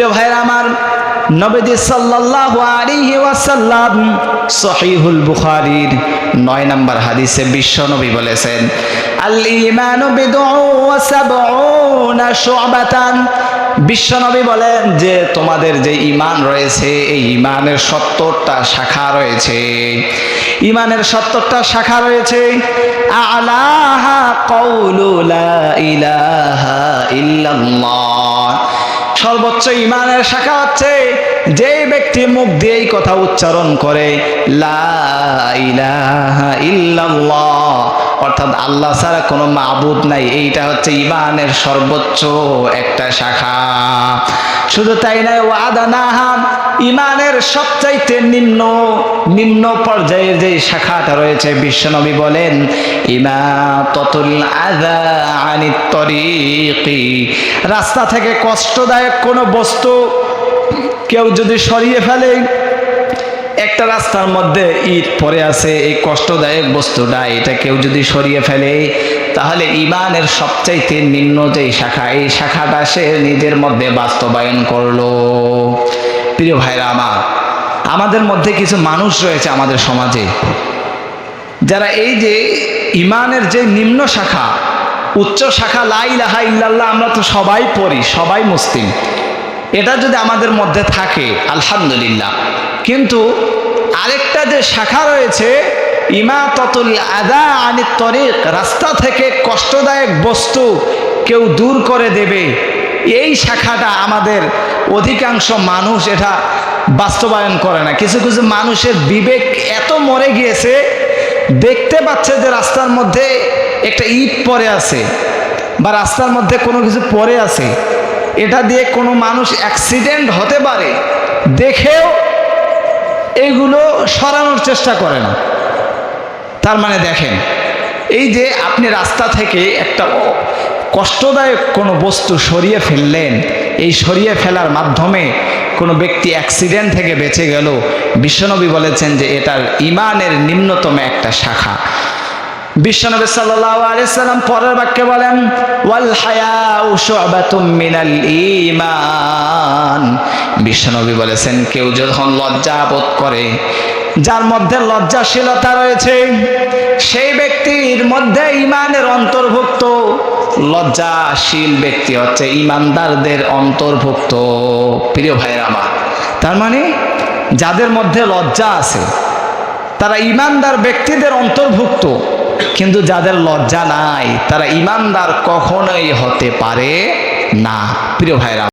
প্রিয় ভাইরা আমার নবীজি সাল্লাল্লাহু আলাইহি ওয়াসাল্লাম সহিহুল বুখারীর নয় নম্বর হাদিসে বিশ্ব নবী বলেছেন আল ঈমানু বিদউ ওয়া সাবউনা শু'বাতান। বিশ্বনবী বলেন যে, তোমাদের যে ইমান রয়েছে, এই ইমানের সত্তরটা শাখা রয়েছে। ইমানের সত্তরটা শাখা রয়েছে, আলাহা কওলু লা ইলাহা ইল্লাল্লাহ। সর্বোচ্চ ইমানের শাখা হচ্ছে যে ব্যক্তি মুখ দিয়ে এই কথা উচ্চারণ করে অর্থাৎ আল্লাহ ছাড়া কোনো মাবুদ নাই। এইটা হচ্ছে ইমানের সর্বোচ্চ একটা শাখা। শুধু তাই নয় ওয়াদানাহা ইমানের সবচাইতে নিম্ন নিম্ন পর্যায়ের যে শাখাটা রয়েছে বিশ্বনবী বলেন, ইমা ততুল আদা আনিত তরিকি। রাস্তা থেকে কষ্টদায়ক কোনো বস্তু কেউ যদি সরিয়ে ফেলে, একটা রাস্তার মধ্যে ইট পড়ে আছে, এই কষ্টদায়ক বস্তুটা, এটা কেউ যদি সরিয়ে ফেলে তাহলে ইমানের সবচাইতে নিম্ন যে শাখা, এই শাখাটা সে নিজের মধ্যে বাস্তবায়ন করল। প্রিয় ভাইরা আমার, আমাদের মধ্যে কিছু মানুষ রয়েছে আমাদের সমাজে, যারা এই যে ইমানের যে নিম্ন শাখা, উচ্চ শাখা লাই লাহা ইল্লাল্লাহ আমরা তো সবাই পড়ি, সবাই মুসলিম। এটা যদি আমাদের মধ্যে থাকে, আলহামদুলিল্লাহ। কিন্তু আরেকটা যে শাখা রয়েছে ইমা ততুল আদা আনি তরিক, রাস্তা থেকে কষ্টদায়ক বস্তু কেউ দূর করে দেবে। এই শাখাটা আমাদের অধিকাংশ মানুষ এটা বাস্তবায়ন করে না। কিছু কিছু মানুষের বিবেক এত মরে গিয়েছে, দেখতে পাচ্ছে যে রাস্তার মধ্যে একটা ইট পরে আছে বা রাস্তার মধ্যে কোনো কিছু পরে আছে। এটা দিয়ে কোনো মানুষ অ্যাক্সিডেন্ট হতে পারে, দেখেও এইগুলো সরানোর চেষ্টা করে না। তার মানে দেখেন, এই যে আপনি রাস্তা থেকে একটা কষ্টদায়ক কোনো বস্তু সরিয়ে ফেললেন, এই সরিয়ে ফেলার মাধ্যমে কোনো ব্যক্তি অ্যাক্সিডেন্ট থেকে বেঁচে গেল, বিশ্বনবী বলেছেন যে এটার ইমানের নিম্নতম একটা শাখা। বিশ্বনবী সাল্লাল্লাহু আলাইহি সাল্লাম পরের বাক্যে বলেন, ওয়াল হায়াউ শু'বাতুম মিনাল ঈমান। বিশ্বনবী বলেছেন, কেউ যখন লজ্জা বোধ করে যার মধ্যে লজ্জাশীলতা রয়েছে, সেই ব্যক্তির মধ্যে ইমানের অন্তর্ভুক্ত। লজ্জাশীল ব্যক্তি হচ্ছে ইমানদারদের অন্তর্ভুক্ত, প্রিয় ভাইয়ের আমার। তার মানে যাদের মধ্যে লজ্জা আছে, তারা ইমানদার ব্যক্তিদের অন্তর্ভুক্ত। কিন্তু যাদের লজ্জা নাই, তারা ইমানদার কখনোই হতে পারে না। প্রিয় ভাইরা